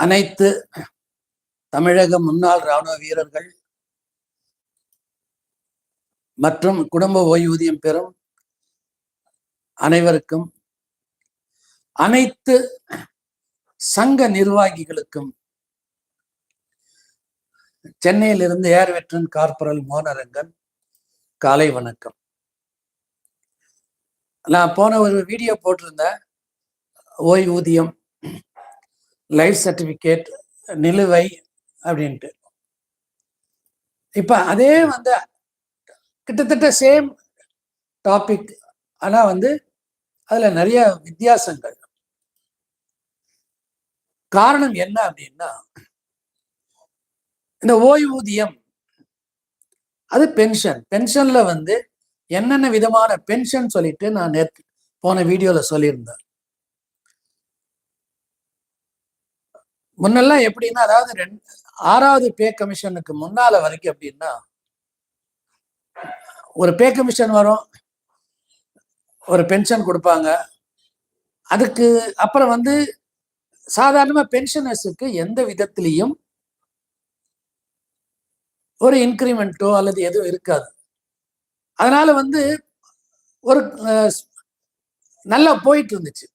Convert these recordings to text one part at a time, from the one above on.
அனைத்து தமிழக முன்னாள் ராணுவ வீரர்கள் மற்றும் குடும்ப ஓய்வூதியம் பெறும் அனைவருக்கும் அனைத்து சங்க நிர்வாகிகளுக்கும் சென்னையிலிருந்து ஏர் வெட்ரன் கார்பரல் மோனரங்கன் காலை வணக்கம். நான் போன ஒரு வீடியோ போட்டிருந்தேன் ஓய்வூதியம் லைஃப் சர்டிபிகேட் நிலுவை அப்படின்ட்டு. இப்ப அதே வந்து கிட்டத்தட்ட சேம் டாபிக் ஆனா வந்து அதுல நிறைய வித்தியாசங்கள். காரணம் என்ன அப்படின்னா இந்த ஓய்வூதியம் அது பென்ஷன் பென்ஷன்ல வந்து என்னென்ன விதமான பென்ஷன் சொல்லிட்டு நான் நேற்று போன வீடியோல சொல்லியிருந்தேன். முன்னெல்லாம் எப்படின்னா அதாவது ரெண்டு ஆறாவது பே கமிஷனுக்கு முன்னால வரைக்கும் அப்படின்னா ஒரு பே கமிஷன் வரும் ஒரு பென்ஷன் கொடுப்பாங்க. அதுக்கு அப்புறம் வந்து சாதாரணமா பென்ஷனர்ஸுக்கு எந்த விதத்திலையும் ஒரு இன்க்ரிமெண்ட்டோ அல்லது எதுவும் இருக்காது. அதனால வந்து ஒரு நல்லா போயிட்டு இருந்துச்சு.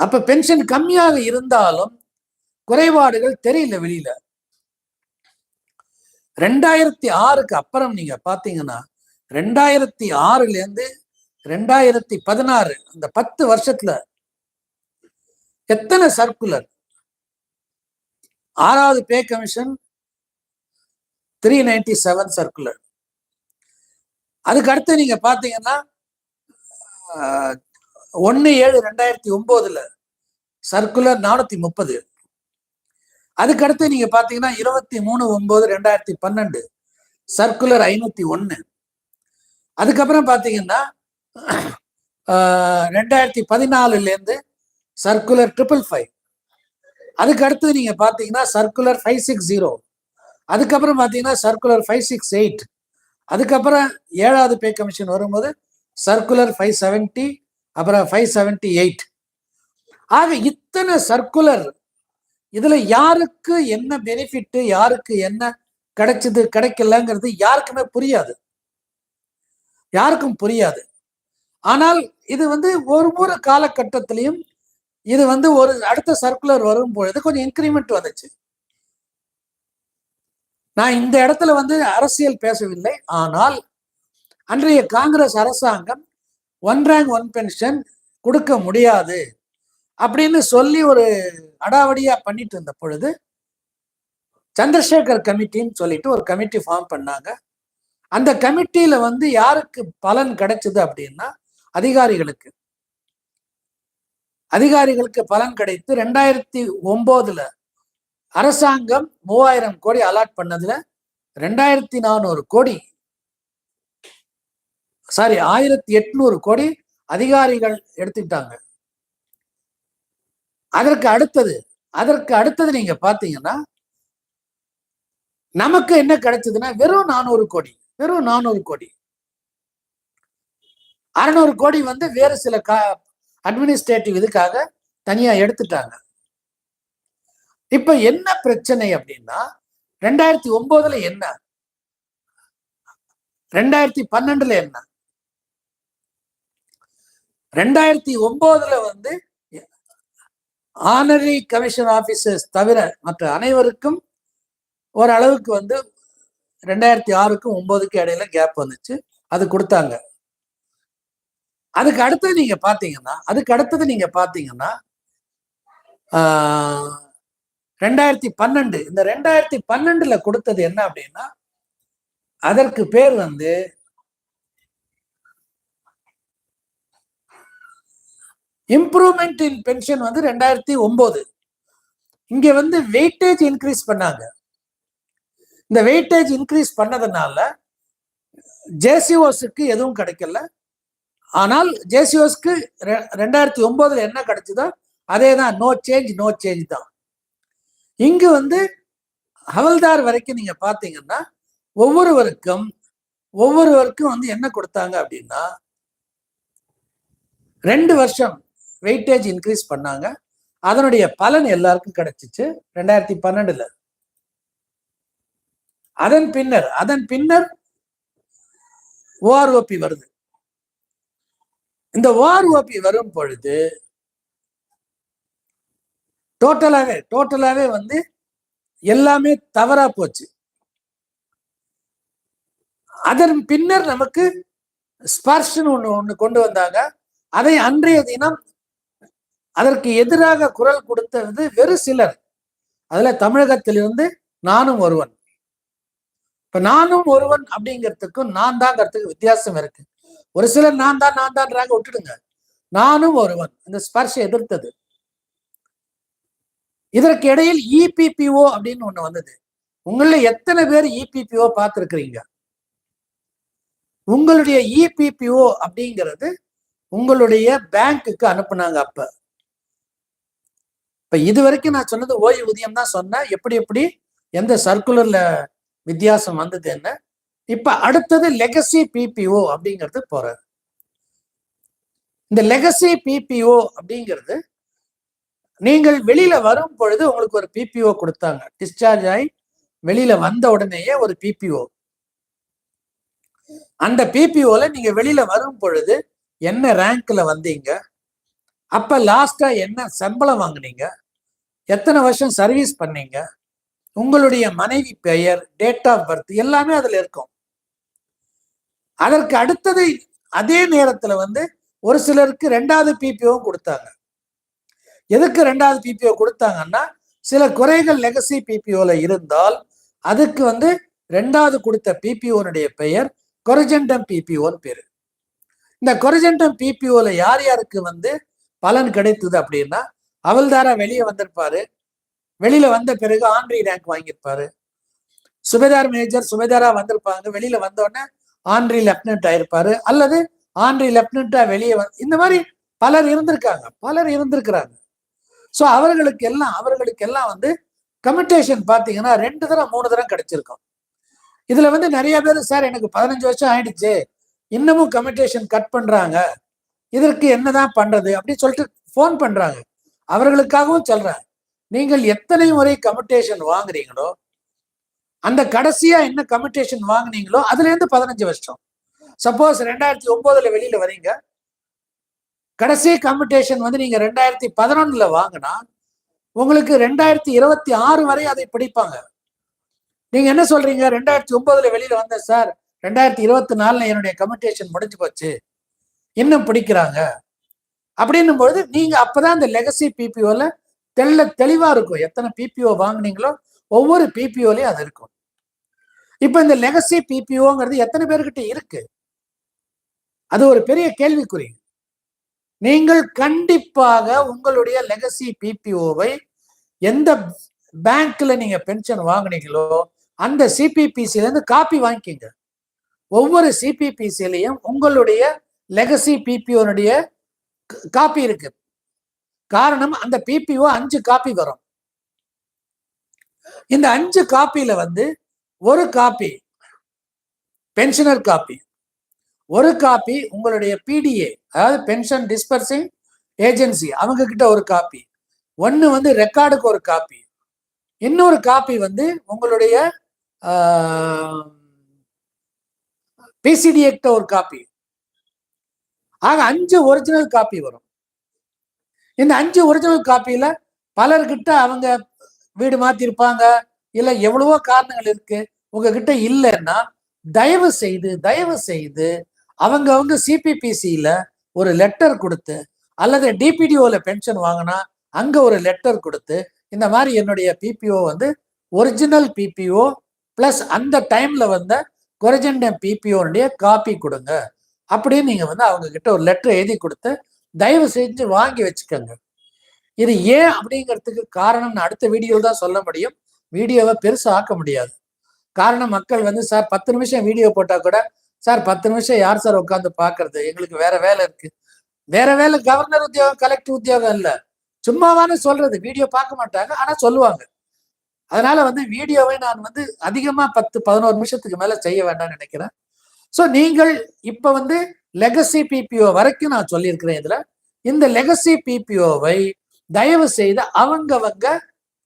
அப்ப பென்ஷன் கம்மியாக இருந்தாலும் குறைபாடுகள் தெரியல வெளியில. ரெண்டாயிரத்தி ஆறுக்கு அப்புறம் நீங்க பாத்தீங்கன்னா ரெண்டாயிரத்தி ஆறுல இருந்து ரெண்டாயிரத்தி பதினாறு அந்த பத்து வருஷத்துல எத்தனை சர்க்குலர் ஆறாவது pay commission three ninety seven circular அதுக்கு அடுத்து நீங்க பாத்தீங்கன்னா ஒன்று ஏழு ரெண்டாயிரத்தி ஒன்பதுல சர்க்குலர் நானூற்றி முப்பது. அதுக்கடுத்து நீங்க பாத்தீங்கன்னா இருபத்தி மூணு ஒன்பது ரெண்டாயிரத்தி பன்னெண்டு. சர்க்குலர் ஐநூத்தி ஒன்று அதுக்கப்புறம் பாத்தீங்கன்னா ரெண்டாயிரத்தி பதினாலுலேருந்து சர்க்குலர் ட்ரிபிள் ஃபைவ் அதுக்கு அடுத்து நீங்க பாத்தீங்கன்னா சர்க்குலர் ஃபைவ் சிக்ஸ் ஜீரோ அதுக்கப்புறம் பாத்தீங்கன்னா சர்க்குலர் ஃபைவ் சிக்ஸ் எயிட் அதுக்கப்புறம் ஏழாவது பே கமிஷன் வரும்போது சர்க்குலர் ஃபைவ் செவன்ட்டி அப்புறம் ஃபைவ் செவன்டி எயிட் ஆக இத்தனை சர்க்குலர் இதுல யாருக்கு என்ன பெனிஃபிட் யாருக்கு என்ன கிடைச்சது கிடைக்கலங்கிறது யாருக்குமே புரியாது. யாருக்கும் புரியாது. ஆனால் இது வந்து ஒரு ஒரு காலகட்டத்திலையும் இது வந்து ஒரு அடுத்த சர்க்குலர் வரும் பொழுது கொஞ்சம் இன்க்ரிமெண்ட் வந்துச்சு. நான் இந்த இடத்துல வந்து அரசியல் பேசவில்லை. ஆனால் அன்றைய காங்கிரஸ் அரசாங்கம் ஒன் ரேங்க் ஒன் பென்ஷன் கொடுக்க முடியாது. அப்படின்னு சொல்லி ஒரு அடாவடியா பண்ணிட்டு இருந்த பொழுது சந்திரசேகர் கமிட்டின்னு சொல்லிட்டு ஒரு கமிட்டி ஃபார்ம் பண்ணாங்க. அந்த கமிட்டியில வந்து யாருக்கு பலன் கிடைச்சது அப்படின்னா அதிகாரிகளுக்கு. அதிகாரிகளுக்கு பலன் கிடைத்து ரெண்டாயிரத்தி ஒன்பதுல அரசாங்கம் மூவாயிரம் கோடி அலாட் பண்ணதுல ரெண்டாயிரத்தி நானூறு கோடி சாரி ஆயிரத்தி எட்நூறு கோடி அதிகாரிகள் எடுத்துக்கிட்டாங்க. அதற்கு அடுத்தது அதற்கு அடுத்தது நீங்க பாத்தீங்கன்னா நமக்கு என்ன கிடைச்சதுன்னா வெறும் நானூறு கோடி வெறும் நானூறு கோடி. அறுநூறு கோடி வந்து வேறு சில கா அட்மினிஸ்ட்ரேட்டிவ் இதுக்காக தனியா எடுத்துட்டாங்க. இப்ப என்ன பிரச்சனை அப்படின்னா ரெண்டாயிரத்தி ஒன்பதுல என்ன? ரெண்டாயிரத்தி பன்னெண்டுல என்ன? ரெண்டாயிரத்தி ஒன்பதுல வந்து ஆனரி கமிஷன் ஆபீசர்ஸ் தவிர மற்ற அனைவருக்கும் ஓரளவுக்கு வந்து ரெண்டாயிரத்தி ஆறுக்கும் ஒன்பதுக்கும் இடையில கேப் வந்துச்சு. அது கொடுத்தாங்க. அதுக்கு அடுத்தது நீங்க பாத்தீங்கன்னா அதுக்கு அடுத்தது நீங்க பாத்தீங்கன்னா ரெண்டாயிரத்தி பன்னெண்டு இந்த ரெண்டாயிரத்தி பன்னெண்டுல கொடுத்தது என்ன அப்படின்னா அதற்கு பேர் வந்து இம்ப்ரூவ்மெண்ட் இன் பென்ஷன் வந்து ரெண்டாயிரத்தி ஒன்பது இங்க வந்து வெயிட்டேஜ் இன்க்ரீஸ் பண்ணாங்க. இந்த வெயிட்டேஜ் இன்க்ரீஸ் பண்ணதுனால ஜேசிஓஸுக்கு எதுவும் கிடைக்கல. ஆனால் ஜேசிஓஸ்க்கு ரெண்டாயிரத்தி ஒன்பதுல என்ன கிடைச்சதோ அதே தான் நோ சேஞ்ச் நோ சேஞ்ச் தான். இங்கு வந்து ஹவல்தார் வரைக்கும் நீங்க பாத்தீங்கன்னா ஒவ்வொருவருக்கும் ஒவ்வொருவருக்கும் வந்து என்ன கொடுத்தாங்க அப்படின்னா ரெண்டு வருஷம் வெயிட்டேஜ் இன்க்ரீஸ் பண்ணாங்க. அதனுடைய பலன் எல்லாருக்கும் கிடைச்சிச்சு. ரெண்டாயிரத்தி பன்னெண்டுல. அதன் பின்னர் அதன் பின்னர் ஓஆர்ஓபி வருது. இந்த ஓஆர்ஓபி வரும் பொழுது டோட்டலாகவே டோட்டலாவே வந்து எல்லாமே தவறா போச்சு. அதன் பின்னர் நமக்கு ஸ்பர்ஷ்னு ஒன்று ஒன்று கொண்டு வந்தாங்க. அதை அன்றைய தினம் அதற்கு எதிராக குரல் கொடுத்தது வெறு சிலர். அதுல தமிழகத்திலிருந்து நானும் ஒருவன். இப்ப நானும் ஒருவன் அப்படிங்கிறதுக்கும் நான் தாங்கிறதுக்கு வித்தியாசம் இருக்கு. ஒரு சிலர் நான் தான் நான் தான்றாங்க விட்டுடுங்க. நானும் ஒருவன். இந்த ஸ்பர்ஷ எதிர்த்தது. இதற்கு இடையில் இபிபிஓ அப்படின்னு ஒண்ணு வந்தது. உங்கள எத்தனை பேர் இபிபிஓ பார்த்துருக்கிறீங்க? உங்களுடைய இபிபிஓ அப்படிங்கிறது உங்களுடைய பேங்க்குக்கு அனுப்புனாங்க அப்ப. இப்ப இது வரைக்கும் நான் சொன்னது ஓய்வூதியம் தான் சொன்னேன். எப்படி எப்படி? எந்த சர்க்குலர்ல வித்தியாசம் வந்தது என்ன இப்ப அடுத்தது லெகசி பிபிஓ அப்படிங்கிறது போறாரு இந்த லெகசி பிபிஓ அப்படிங்கிறது நீங்கள் வெளியில வரும் பொழுது உங்களுக்கு ஒரு பிபிஓ கொடுத்தாங்க. டிஸ்சார்ஜ் ஆகி வெளியில வந்த உடனேயே ஒரு பிபிஓ அந்த பிபிஓல நீங்க வெளியில வரும் பொழுது என்ன ரேங்க்ல வந்தீங்க? அப்ப லாஸ்டா என்ன சம்பளம் வாங்குனீங்க? எத்தனை வருஷம் சர்வீஸ் பண்ணீங்க? உங்களுடைய மனைவி பெயர் டேட் ஆஃப் பர்த் எல்லாமே அதுல இருக்கும். அதற்கு அடுத்தது அதே நேரத்துல வந்து ஒரு சிலருக்கு ரெண்டாவது பிபிஓவும் கொடுத்தாங்க. எதுக்கு ரெண்டாவது பிபிஓ கொடுத்தாங்கன்னா சில குறைகள் லெகசி பிபிஓல இருந்தால் அதுக்கு வந்து ரெண்டாவது கொடுத்த பிபிஓனுடைய பெயர் கொரஜெண்டம் பிபிஓன்னு பேரு. இந்த கொரஜெண்டம் பிபிஓல யார் யாருக்கு வந்து பலன் கிடைத்தது அப்படின்னா அவல்தாரா வெளியே வந்திருப்பாரு. வெளியில வந்த பிறகு ஆண்ட்ரி ரேங்க் வாங்கியிருப்பாரு. சுபேதார் மேஜர் சுபேதாரா வந்திருப்பாங்க. வெளியில வந்த உடனே ஆண்ட்ரி லெப்டினன்ட் ஆயிருப்பாரு. அல்லது ஆண்ட்ரி லெப்டினண்டா வெளியே வந்து இந்த மாதிரி பலர் இருந்திருக்காங்க. பலர் இருந்திருக்கிறாங்க. ஸோ அவர்களுக்கு எல்லாம் அவர்களுக்கு எல்லாம் வந்து கமிட்டேஷன் பார்த்தீங்கன்னா ரெண்டு தரம் மூணு தரம் கிடைச்சிருக்கும். இதுல வந்து நிறைய பேர் சார் எனக்கு பதினஞ்சு வருஷம் ஆயிடுச்சு. இன்னமும் கமிட்டேஷன் கட் பண்றாங்க. இதற்கு என்னதான் பண்றது? அப்படின்னு சொல்லிட்டு ஃபோன் பண்றாங்க. அவர்களுக்காகவும் சொல்றேன் நீங்கள் எத்தனை முறை கமிட்டேஷன் வாங்குறீங்களோ அந்த கடைசியா என்ன கமிட்டேஷன் வாங்குனீங்களோ அதுல இருந்து பதினஞ்சு வருஷம். சப்போஸ் ரெண்டாயிரத்தி ஒன்பதுல வெளியில வரீங்க கடைசி கமிட்டேஷன் வந்து நீங்க ரெண்டாயிரத்தி பதினொன்னுல வாங்கினா உங்களுக்கு ரெண்டாயிரத்தி இருபத்தி ஆறு வரை அதை பிடிப்பாங்க. நீங்க என்ன சொல்றீங்க? ரெண்டாயிரத்தி ஒன்பதுல வெளியில வந்தேன் சார் ரெண்டாயிரத்தி இருபத்தி நாலுல என்னுடைய கமிட்டேஷன் முடிஞ்சு போச்சு. இன்னும் பிடிக்கிறாங்க. அப்படின்னும் பொழுது நீங்க அப்பதான் இந்த லெகசி பிபிஓல தெள்ள தெளிவா இருக்கும். எத்தனை பிபிஓ வாங்குனீங்களோ ஒவ்வொரு பிபிஓலயும் அது இருக்கும். இப்ப இந்த லெகசி பிபிஓங்கிறது எத்தனை பேர்கிட்ட இருக்கு? அது ஒரு பெரிய கேள்விக்குறி. நீங்கள் கண்டிப்பாக உங்களுடைய லெகசி பிபிஓவை எந்த பேங்க்ல நீங்க பென்ஷன் வாங்குனீங்களோ அந்த சிபிபிசில இருந்து காப்பி வாங்கிக்கிங்க. ஒவ்வொரு சிபிபிசிலையும் உங்களுடைய லெகசி பிபிஓனுடைய காப்பி இருக்கு. காரணம் அந்த பிபிஓ அஞ்சு காப்பி வரும். இந்த அஞ்சு காப்பியில வந்து ஒரு காப்பி பென்ஷனர் காப்பி ஒரு காப்பி உங்களுடைய பிடிஏ அதாவது பென்ஷன் டிஸ்பர்சிங் ஏஜென்சி அவங்க கிட்ட ஒரு காப்பி ஒன்னு வந்து ரெக்கார்டுக்கு ஒரு காப்பி இன்னொரு காப்பி வந்து உங்களுடைய பிசிடிஏ கிட்ட ஒரு காப்பி. ஆக அஞ்சு ஒரிஜினல் காப்பி வரும். இந்த அஞ்சு ஒரிஜினல் காப்பியில பலர்கிட்ட அவங்க வீடு மாத்திருப்பாங்க இல்ல எவ்வளவோ காரணங்கள் இருக்கு உங்ககிட்ட இல்லைன்னா தயவு செய்து தயவு செய்து அவங்க அவங்க சிபிபிசியில ஒரு லெட்டர் கொடுத்து அல்லது டிபிடிஓல பென்ஷன் வாங்கினா அங்க ஒரு லெட்டர் கொடுத்து இந்த மாதிரி என்னுடைய பிபிஓ வந்து ஒரிஜினல் பிபிஓ பிளஸ் அந்த டைம்ல வந்த கொரஜெண்டம் பிபிஓனுடைய காப்பி கொடுங்க. அப்படின்னு நீங்க வந்து அவங்க கிட்ட ஒரு லெட்டர் எழுதி கொடுத்து தயவு செஞ்சு வாங்கி வச்சுக்கோங்க. இது ஏன் அப்படிங்கிறதுக்கு காரணம் நான் அடுத்த வீடியோவில் தான் சொல்ல முடியும். வீடியோவை பெருசா ஆக்க முடியாது. காரணம் மக்கள் வந்து சார் பத்து நிமிஷம் வீடியோ போட்டா கூட சார் பத்து நிமிஷம் யார் சார் உட்காந்து பார்க்கறது எங்களுக்கு வேற வேலை இருக்கு. வேற வேலை கவர்னர் உத்தியோகம் கலெக்டர் உத்தியோகம் இல்ல. சும்மாவானு சொல்றது. வீடியோ பார்க்க மாட்டாங்க ஆனா சொல்லுவாங்க. அதனால வந்து வீடியோவை நான் வந்து அதிகமா பத்து பதினோரு நிமிஷத்துக்கு மேல செய்ய வேண்டாம்னு நினைக்கிறேன். ஸோ நீங்கள் இப்போ வந்து லெகசி பிபிஓ வரைக்கும் நான் சொல்லியிருக்கிறேன் இதுல. இந்த லெகசி பிபிஓவை தயவு செய்து அவங்கவங்க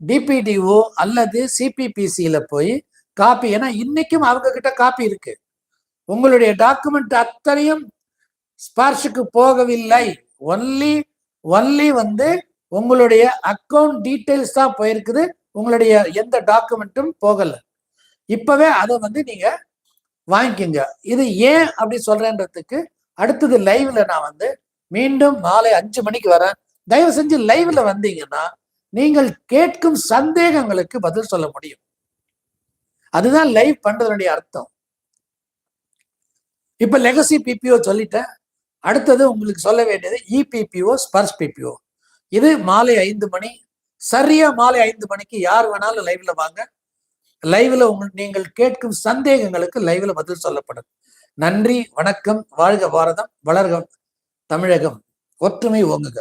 டிபிடிஓ அல்லது சிபிபிசியில போய் காப்பி ஏன்னா இன்னைக்கும் அவங்க கிட்ட காப்பி இருக்கு. உங்களுடைய டாக்குமெண்ட் அத்தனையும் ஸ்பார்ஷுக்கு போகவில்லை. ஒன்லி ஒன்லி வந்து உங்களுடைய அக்கவுண்ட் டீட்டெயில்ஸ் தான் போயிருக்குது. உங்களுடைய எந்த டாக்குமெண்ட்டும் போகலை. இப்பவே அதை வந்து நீங்க வாங்கிக்கோங்க. இது ஏன் அப்படி சொல்றேன்றதுக்கு அடுத்தது லைவ்ல நான் வந்து மீண்டும் மாலை அஞ்சு மணிக்கு வரேன். தயவு செஞ்சு லைவ்ல வந்தீங்கன்னா நீங்கள் கேட்கும் சந்தேகங்களுக்கு பதில் சொல்ல முடியும். அதுதான் லைவ் பண்றதுடைய அர்த்தம். இப்ப லெகசி பிபிஓ சொல்லிட்டேன். அடுத்தது உங்களுக்கு சொல்ல வேண்டியது இபிபிஓ ஸ்பர்ஸ் பிபிஓ இது மாலை ஐந்து மணி. சரியா மாலை ஐந்து மணிக்கு யார் வேணாலும் லைவ்ல வாங்க. லைவ்ல உங்கள் நீங்கள் கேட்கும் சந்தேகங்களுக்கு லைவ்ல பதில் சொல்லப்படும். நன்றி வணக்கம் வாழ்க பாரதம் வளர்க தமிழகம். ஒற்றுமை ஓங்குக.